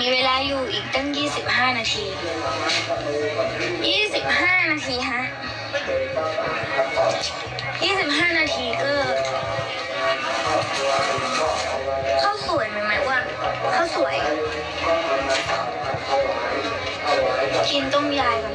มีเวลาอยู่อีกตั้ง 25 นาที 25 นาทีฮะ 25 นาทีก็ข้าวสวยไหมไหมว่าข้าวสวย กินต้มยายก่อน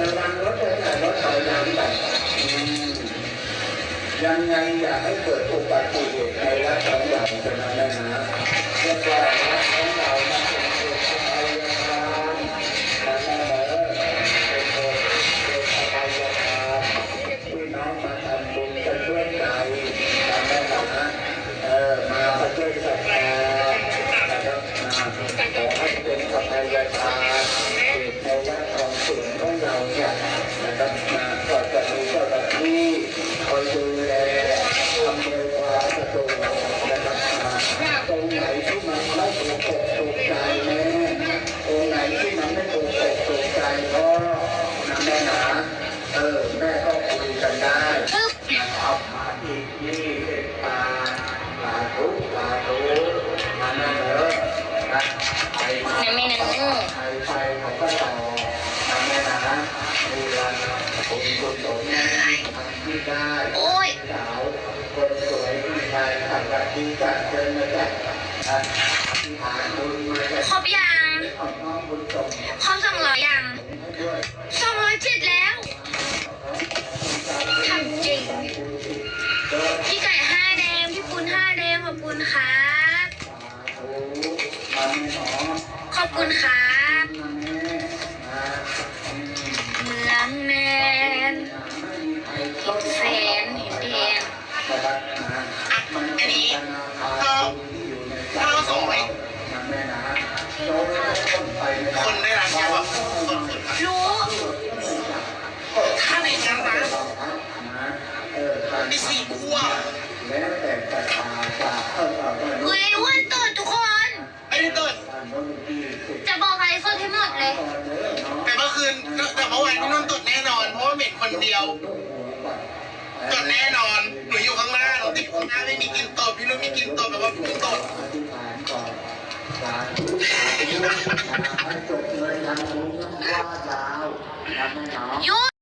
ระวังรถด้วยนรถถอยหลังไปอืมยังไงอย่าให้เกิดอุบัติเหตุในรัฐของเราเป็นอะ ตัณหาก็จะมีเจ้าหน้าที่คอยดูแลทำเวยควาสะดวกนะครับนะตรงไหนที่มันไม่ถูกอกถูกใจ โอ้ยสาวคนสวยที่ชายขับรถที่จัดเชิญมาจากนะที่หาคุณมาจากครบยังของน้องบุญส่งครบสองร้อยยังให้ด้วยสองร้อยเจ็ดแล้วทำจริง พี่ไก่ห้าแดง พี่ปุณห้าแดงขอบคุณครับมาแม่หนอขอบคุณครับ เห็นแสนเห็นแดงอันนี้ก็ถ้าเราส่งไปคนได้รับแค่ว่าคนรู้ถ้าในนั้นนะมีสี่ขั้วแล้วแต่ศรัทธาจะเพิ่มเอาได้เฮ้ยอ้วนตื่นทุกคนไม่ได้เกิดจะบอกอะไรสดให้หมดเลย แต่เมื่อคืนแต่เมื่อวานพี่นุ่นตดแน่นอน เพราะว่าเหม็นคนเดียว ตดแน่นอน หนูอยู่ข้างหน้าหนูติดข้างหน้าไม่มีกลินตดพี่นุ่นมีกลินตดแบบว่าพี่นุ่นตดอธิษฐานก่อนสาธุสาธุให้จบเลย